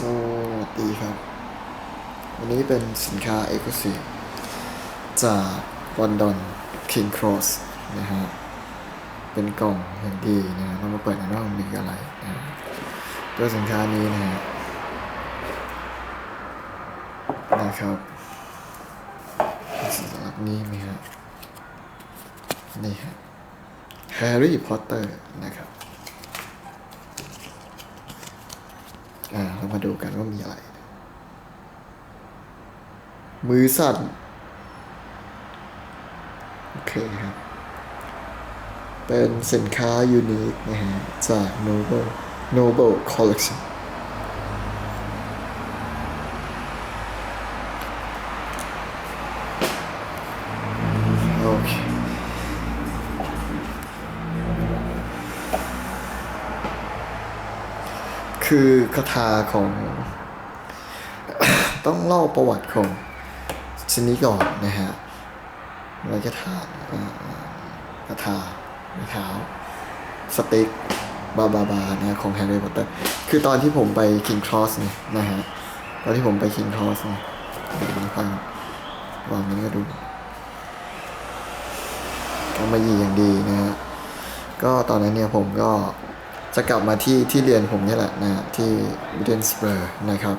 สวัสดีครับ วันนี้เป็นสินค้าเอกสิจากลอนดอน King Cross นะฮะ เป็นกล่องอย่างดีนะเรามาเปิดกันว่ามีอะไรนะฮะตัวสินค้านี้นะฮะนะครับสัญลักษณ์นี้ไหมฮะ นี่ฮะ Harry Potter นะครับ อ่าเรามาดูกันว่ามีอะไร มือสั่น โอเคครับ เป็นสินค้ายูนิคนะฮะจาก Noble Noble Collection คือคาถาของ ต้องเล่าประวัติของชิ้นนี้ก่อนนะฮะเราจะทานอ่าคาถาไม้เท้าสติ๊กบาบาบานะของแฮร์รี่พอตเตอร์คือตอนที่ผมไปคิงครอสเนี่ยนะฮะตอนที่ผมไปคิงครอสเนี่ยเดี๋ยวนะฟังวางนี้ก็ดูกำมะหยี่อย่างดีนะฮะก็ตอนนั้นเนี่ยผมก็ จะกลับมาที่ที่เรียนผมนี่แหละนะฮะที่วิเดนสเบอร์นะครับ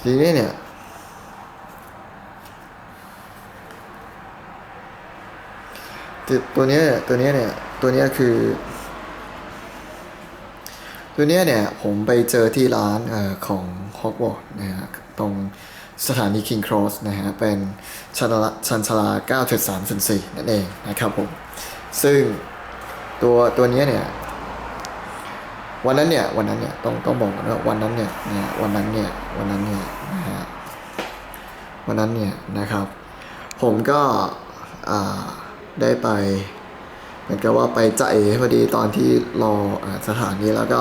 ทีนี้เนี่ยตัวตัวเนี้ยตัวเนี้ยเนี่ยตัวเนี้ยคือ ตัวเนี้ยเนี่ยผมไปเจอที่ร้านเอ่อของฮอกวอตส์นะฮะตรงสถานี King Cross นะฮะเป็นชันละชันชาลา9.3 4นั่นเองนะครับผม ซึ่งตัวตัวเนี้ยเนี่ย วันนั้นเนี่ยวันนั้นเนี่ยต้องต้องบอกก่อนว่าวันนั้นเนี่ยนะวันนั้นเนี่ยวันนั้นเนี่ยนะฮะวันนั้นเนี่ยนะครับ ผมก็ได้ไปเหมือนกับว่าไปใจาเอพอดีตอนที่รออสถานีแล้วก็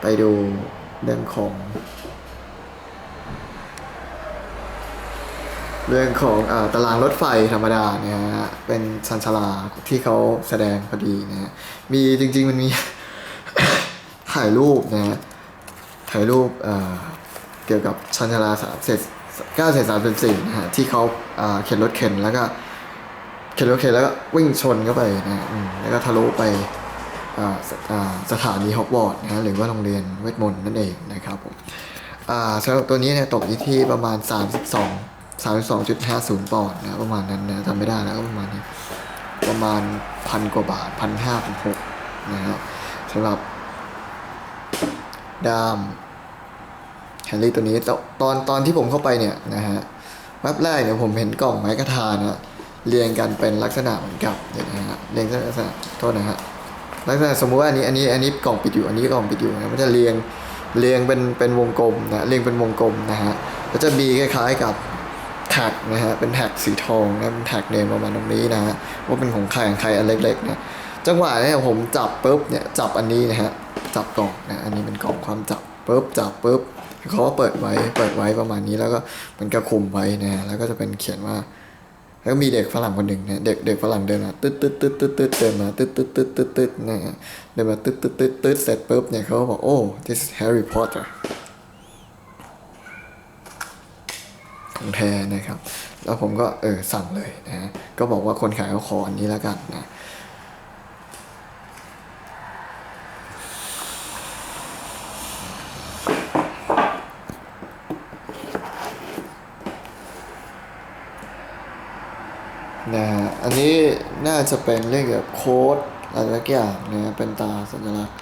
ไปดูเรื่องของเรื่องของอตารางรถไฟธรรมดาเนี่ยฮะเป็นชันชาลาที่เขาแสดงพอดีนะมีจริง ๆ มันมี ถ่ายรูปนะ ถ่ายรูปเเกี่ยวกับชันชาลาสามเศษเก้าเศษสามส่วนสี่นะฮะที่เขาเข็นรถเข็นแล้วก็เข็นรถเข็นแล้วก็วิ่งชนเข้าไปนะแล้วก็ทะลุไปสสถานีฮอกวอตส์นะหรือว่าโรงเรียนเวทมนต์นั่นเองนะครับผมสำหรับตัวนี้เนี่ยตกอยู่ที่ประมาณ 32 32.50ปอนด์นะประมาณนั้นนะจำไม่ได้แล้วประมาณนี้ประมาณพันกว่าบาทพันห้าพันหกนะฮะสำหรับ ดามแฮร์รี่ตัวนี้ตอนตอนที่ผมเข้าไปเนี่ยนะฮะแวบแรกเนี่ยผมเห็นกล่องไม้กระทานะเรียงกันเป็นลักษณะเหมือนกับเดี๋ยนะฮะเรียงลักษณะโทษนะฮะลักษณะสมมุติว่าอันนี้อันนี้อันนี้กล่องปิดอยู่อันนี้กล่องปิดอยู่นะมันจะเรียงเรียงเป็นเป็นวงกลมนะเรียงเป็นวงกลมนะฮะก็จะมีคล้ายๆกับแท็กนะฮะเป็นแท็กสีทองนะเป็นแท็กเนมประมาณตรงนี้นะฮะว่าเป็นของใครของใครอันเล็กๆเนี่ยจังหวะนี่ผมจับปุ๊บเนี่ยจับอันนี้นะฮะ จับกล่องนะอันนี้เป็นกล่องความจับปุ๊บจับปุ๊บเขาก็เปิดไว้เปิดไว้ประมาณนี้แล้วก็มันก็คุมไว้นะแล้วก็จะเป็นเขียนว่าแล้วมีเด็กฝรั่งคนหนึ่งนะเด็กเด็กฝรั่งเดินมาตึ๊ดตึ๊ดตึ๊ดตึ๊ดตึ๊ดเดินมาตึ๊ดตึ๊ดตึ๊ดตึ๊ดตึ๊ดนะเดินมาตึ๊ดตึ๊ดตึ๊ดตึ๊ดเสร็จปุ๊บเนี่ยเขาก็บอกโอ้ this is Harry Potter ของแท้นะครับ แล้วผมก็เออสั่งเลยนะก็บอกว่าคนขายก็ขออันนี้แล้วกันนะฮะอันนี้ น่าจะเป็นเรื่องเกี่ยวกับโค้ดอะไรสักอย่างนะเป็นตาสัญลักษณ์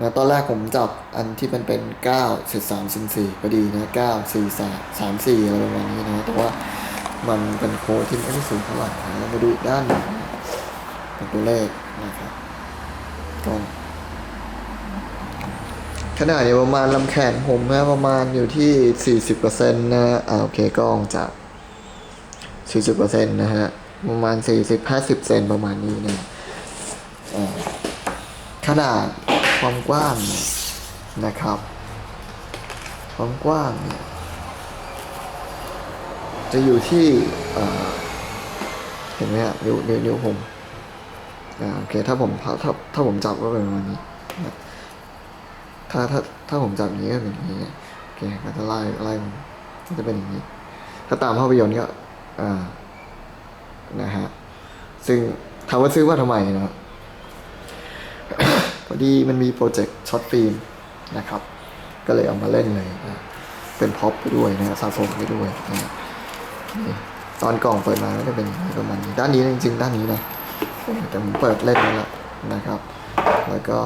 นะตอนแรกผมจับอันที่มันเป็น9เศษ3ส่วน4พอดีนะ9 4 3 3 4อะไรประมาณนี้นะแต่ว่ามันเป็นโค้ดที่ไม่ได้สูงเท่าไหร่นะเรามาดูอีกด้านหนึ่งเป็นตัวเลขนะครับก็ขนาดอยู่ประมาณลำแขนผมนะประมาณอยู่ที่ 40%นะอ่าโอเคก็ออกจาก40%นะฮะ ประมาณ 40-50 เซนประมาณนี้นะอ่าขนาดความกว้างนนะครับ ความกว้างเนี่ยจะอยู่ที่เห็นไหมฮะนิ้วนิ้วนิ้วผมโอเคถ้าผมถ้าถ้าถ้าผมจับก็เป็นประมาณนี้ถ้าถ้าถ้าผมจับอย่างนี้ก็เป็นอย่างนี้โอเคก็จะไล่ไล่มันก็จะเป็นอย่างนี้ ถ้าตามภาพยนตร์ก็อ่า นะฮะซึ่งถามว่าซื้อมาทำไมนะพอดีมันมีโปรเจกต์ช็อตฟิล์มนะครับ ก็เลยเอามาเล่นเลยนะเป็นพ็อปไปด้วยนะฮะสะสมไปด้วยนะตอนกล่องเปิดมาก็จะเป็นประมาณนี้ด้านนี้จริงๆ ด้านนี้นะแต่ผมเปิดเล่นแล้วนะครับ แล้วก็